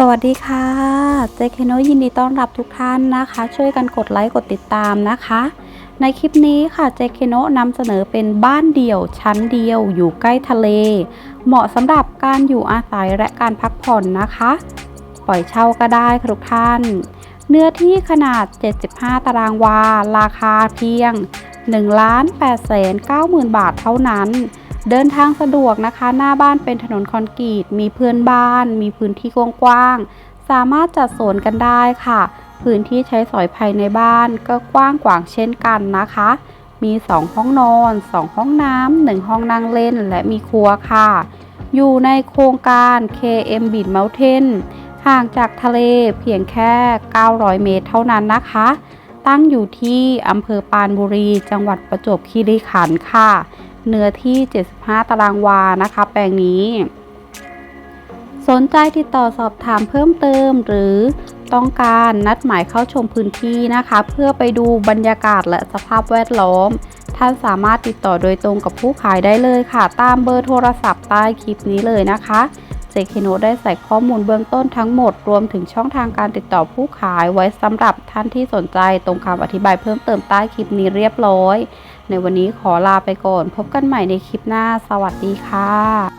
สวัสดีค่ะเจคโนยินดีต้อนรับทุกท่านนะคะ ช่วยกันกดไลค์กดติดตามนะคะ ในคลิปนี้ค่ะเจคโนนำเสนอเป็นบ้านเดี่ยวชั้นเดียวอยู่ใกล้ทะเล เหมาะสำหรับการอยู่อาศัยและการพักผ่อนนะคะ ปล่อยเช่าก็ได้ทุกท่าน เนื้อที่ขนาด 75 ตารางวา ราคาเพียง 1 8 9 0 0 0 0 บาทเท่านั้น เดินทางสะดวกนะคะ หน้าบ้านเป็นถนนคอนกรีต มีเพื่อนบ้าน มีพื้นที่กว้างๆ สามารถจัดสวนกันได้ค่ะ พื้นที่ใช้สอยภายในบ้านก็กว้างกวางเช่นกันนะคะ มี 2 ห้องนอน 2 ห้องน้ำ1ห้องนั่งเล่น และมีครัวค่ะ อยู่ในโครงการ KM b e a t Mountain ห่างจากทะเลเพียงแค่ 900 เมตรเท่านั้นนะคะ ตั้งอยู่ที่อำเภอปานบุรี จังหวัดประจวบคีรีขันธ์ค่ะ เนื้อที่ 75 ตารางวานะคะ แปลงนี้ สนใจติดต่อสอบถามเพิ่มเติม หรือต้องการนัดหมายเข้าชมพื้นที่นะคะ เพื่อไปดูบรรยากาศและสภาพแวดล้อม ท่านสามารถติดต่อโดยตรงกับผู้ขายได้เลยค่ะ ตามเบอร์โทรศัพท์ใต้คลิปนี้เลยนะคะเจคโนได้ใส่ข้อมูลเบื้องต้นทั้งหมด รวมถึงช่องทางการติดต่อผู้ขายไว้สำหรับท่านที่สนใจตรงคำอธิบายเพิ่มเติมใต้คลิปนี้เรียบร้อย ในวันนี้ขอลาไปก่อน พบกันใหม่ในคลิปหน้า สวัสดีค่ะ